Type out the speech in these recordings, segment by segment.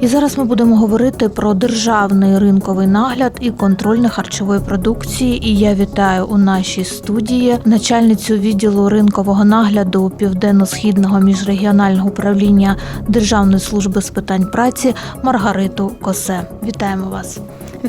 І зараз ми будемо говорити про державний ринковий нагляд і контроль на харчової продукції. І я вітаю у нашій студії начальницю відділу ринкового нагляду південно-східного міжрегіонального управління Державної служби з питань праці Маргариту Косе. Вітаємо вас.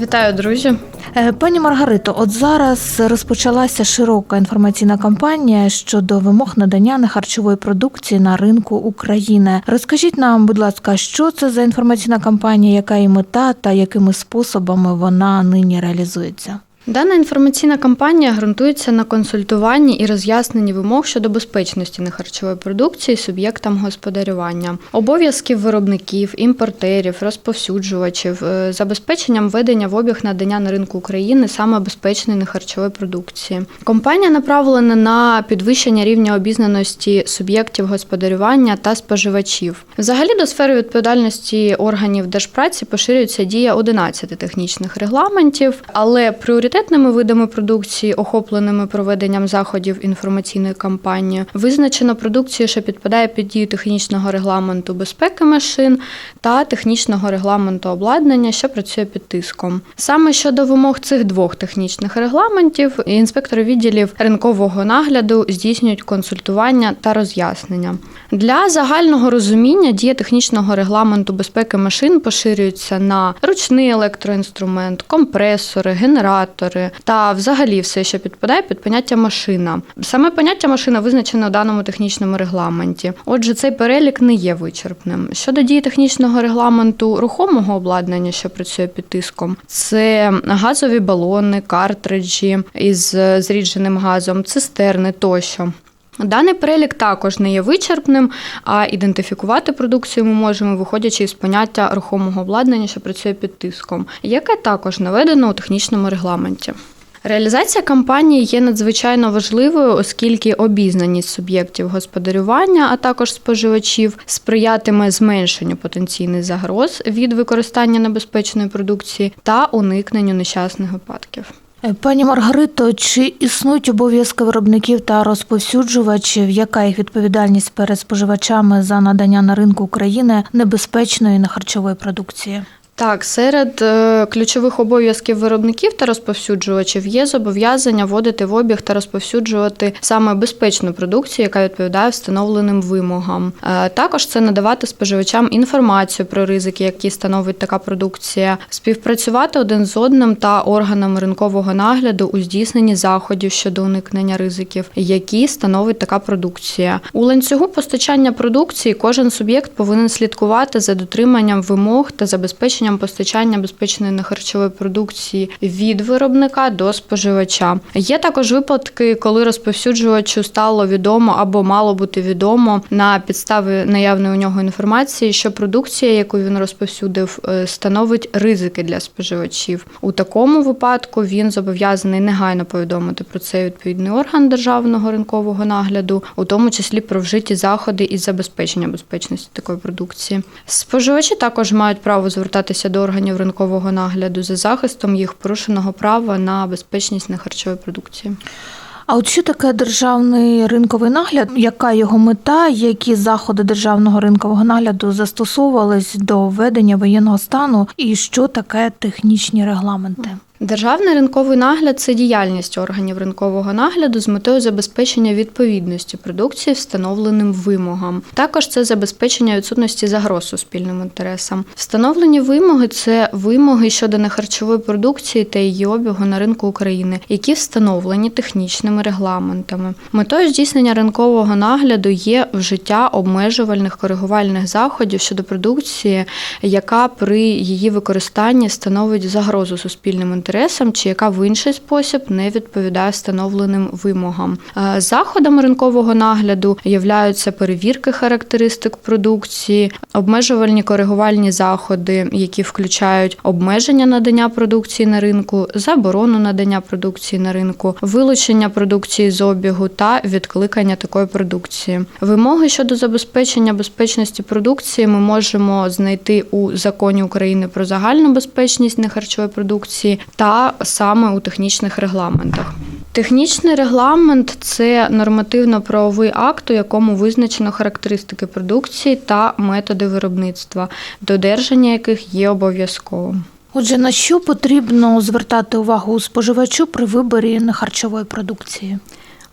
Вітаю, друзі. Е, Пані Маргарито, от зараз розпочалася широка інформаційна кампанія щодо вимог надання нехарчової продукції на ринку України. Розкажіть нам, будь ласка, що це за інформаційна кампанія, яка її мета та якими способами вона нині реалізується? Дана інформаційна кампанія ґрунтується на консультуванні і роз'ясненні вимог щодо безпечності нехарчової продукції суб'єктам господарювання, обов'язків виробників, імпортерів, розповсюджувачів, е, забезпеченням ведення в обіг надання на ринку України саме безпечної нехарчової продукції. Компанія направлена на підвищення рівня обізнаності суб'єктів господарювання та споживачів. Взагалі до сфери відповідальності органів держпраці поширюється дія 11 технічних регламентів, але пріоритетними видами продукції, охопленими проведенням заходів інформаційної кампанії, визначено продукцію, що підпадає під дію технічного регламенту безпеки машин та технічного регламенту обладнання, що працює під тиском. Саме щодо вимог цих двох технічних регламентів, інспектори відділів ринкового нагляду здійснюють консультування та роз'яснення. Для загального розуміння дія технічного регламенту безпеки машин поширюється на ручний електроінструмент, компресори, генератори та взагалі все, що підпадає під поняття машина. Саме поняття машина визначено у даному технічному регламенті. Отже, цей перелік не є вичерпним. Щодо дії технічного регламенту рухомого обладнання, що працює під тиском, це газові балони, картриджі із е, зрідженим газом, цистерни тощо. Даний перелік також не є вичерпним, а ідентифікувати продукцію ми можемо, виходячи із поняття рухомого обладнання, що працює під тиском, яке також наведено у технічному регламенті. Реалізація кампанії є надзвичайно важливою, оскільки обізнаність суб'єктів господарювання, а також споживачів, сприятиме зменшенню потенційних загроз від використання небезпечної продукції та уникненню нещасних випадків. Е, Пані Маргарито, чи існують обов'язки виробників та розповсюджувачів? Яка їх відповідальність перед споживачами за надання на ринку України небезпечної нехарчової продукції? Так, серед е, ключових обов'язків виробників та розповсюджувачів є зобов'язання вводити в обіг та розповсюджувати саме безпечну продукцію, яка відповідає встановленим вимогам. Е, Також це надавати споживачам інформацію про ризики, які становить така продукція, співпрацювати один з одним та органами ринкового нагляду у здійсненні заходів щодо уникнення ризиків, які становить така продукція. У ланцюгу постачання продукції кожен суб'єкт повинен слідкувати за дотриманням вимог та забезпеченням постачання безпечної нехарчової продукції від виробника до споживача. Є також випадки, коли розповсюджувачу стало відомо або мало бути відомо на підставі наявної у нього інформації, що продукція, яку він розповсюдив, е, становить ризики для споживачів. У такому випадку він зобов'язаний негайно повідомити про це відповідний орган державного ринкового нагляду, у тому числі про вжиті заходи із забезпечення безпечності такої продукції. Споживачі також мають право звертатися до органів ринкового нагляду за захистом їх порушеного права на безпечність нехарчової продукції. А от що таке державний ринковий нагляд? Яка його мета? Які заходи державного ринкового нагляду застосовувались до введення воєнного стану, і що таке технічні регламенти? Державний ринковий нагляд це діяльність органів ринкового нагляду з метою забезпечення відповідності продукції встановленим вимогам. Також це забезпечення відсутності загроз суспільним інтересам. Встановлені вимоги це вимоги щодо нехарчової продукції та її обігу на ринку України, які встановлені технічними регламентами. Метою здійснення ринкового нагляду є вжиття обмежувальних коригувальних заходів щодо продукції, яка при її використанні становить загрозу суспільним інтересам інтересам чи яка в інший спосіб не відповідає встановленим вимогам. Е, Заходами ринкового нагляду являються перевірки характеристик продукції, обмежувальні коригувальні заходи, які включають обмеження надання продукції на ринку, заборону надання продукції на ринку, вилучення продукції з обігу та відкликання такої продукції. Вимоги щодо забезпечення безпечності продукції ми можемо знайти у законі України про загальну безпечність нехарчової продукції та саме у технічних регламентах. Технічний регламент це нормативно-правовий акт, у якому визначено характеристики продукції та методи виробництва, додержання яких є обов'язковим. Отже, на що потрібно звертати увагу споживачу при виборі нехарчової продукції?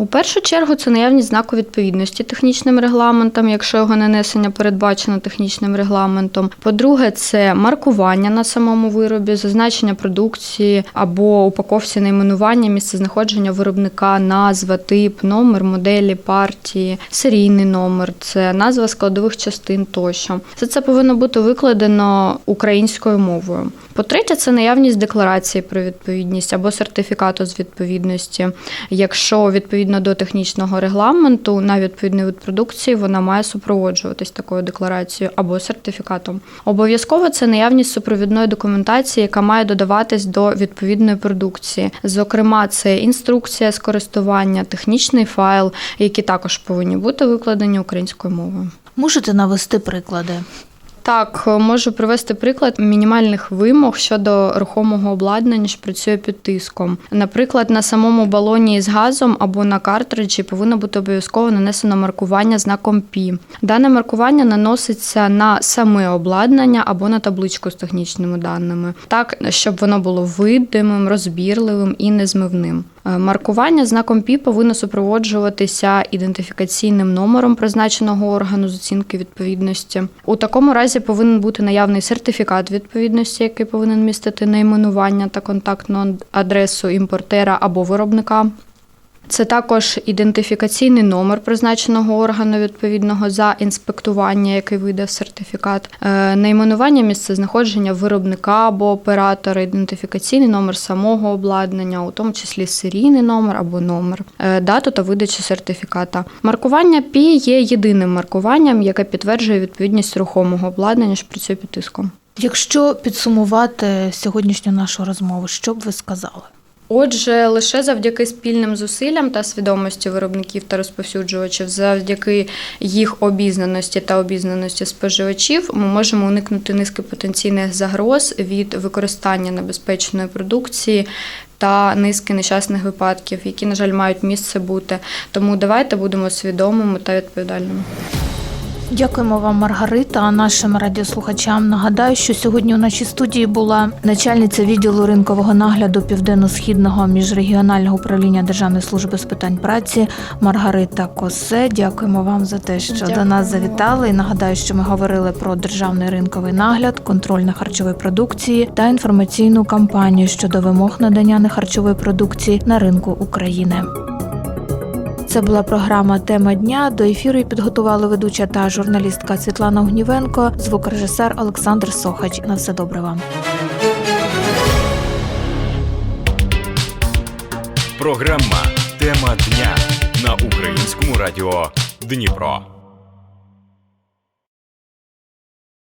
У першу чергу це наявність знаку відповідності технічним регламентам, якщо його нанесення передбачено технічним регламентом. По-друге, це маркування на самому виробі, зазначення продукції або упаковці найменування, місцезнаходження виробника, назва, тип, номер, моделі, партії, серійний номер, це назва складових частин тощо. Все це повинно бути викладено українською мовою. По-третє, це наявність декларації про відповідність або сертифікату з відповідності. Якщо відповідно до технічного регламенту на відповідний вид продукції вона має супроводжуватись такою декларацією або сертифікатом. Обов'язково це наявність супровідної документації, яка має додаватись до відповідної продукції. Зокрема, це інструкція з користування, технічний файл, які також повинні бути викладені українською мовою. Можете навести приклади? Так, можу привести приклад мінімальних вимог щодо рухомого обладнання, що працює під тиском. Наприклад, на самому балоні з газом або на картриджі повинно бути обов'язково нанесено маркування знаком Пі. Дане маркування наноситься на саме обладнання або на табличку з технічними даними, так щоб воно було видимим, розбірливим і незмивним. Е, Маркування знаком Пі повинно супроводжуватися ідентифікаційним номером призначеного органу з оцінки відповідності. У такому разі повинен бути наявний сертифікат відповідності, який повинен містити найменування та контактну адресу імпортера або виробника. Це також ідентифікаційний номер призначеного органу відповідного за інспектування, який видав сертифікат, Е, найменування місцезнаходження виробника або оператора, ідентифікаційний номер самого обладнання, у тому числі серійний номер або номер, е, дату та видачу сертифіката. Маркування ПІ є єдиним маркуванням, яке підтверджує відповідність рухомого обладнання, що працює під тиском. Якщо підсумувати сьогоднішню нашу розмову, що б ви сказали? Отже, лише завдяки спільним зусиллям та свідомості виробників та розповсюджувачів, завдяки їх обізнаності та обізнаності споживачів, ми можемо уникнути низки потенційних загроз від використання небезпечної продукції. Та низки нещасних випадків, які, на жаль, мають місце бути. Тому давайте будемо свідомими та відповідальними. Дякуємо вам, Маргарита. А нашим радіослухачам нагадаю, що сьогодні у нашій студії була начальниця відділу ринкового нагляду південно-східного міжрегіонального управління Державної служби з питань праці Маргарита Косе. Дякуємо вам за те, що до нас завітали. І нагадаю, що ми говорили про державний ринковий нагляд, контроль на харчової продукції та інформаційну кампанію щодо вимог надання нехарчової продукції на ринку України. Це була програма Тема дня. До ефіру її підготували ведуча та журналістка Світлана Огнівенко, звукорежисер Олександр Сохач. На все добре вам. Програма Тема дня на українському радіо Дніпро.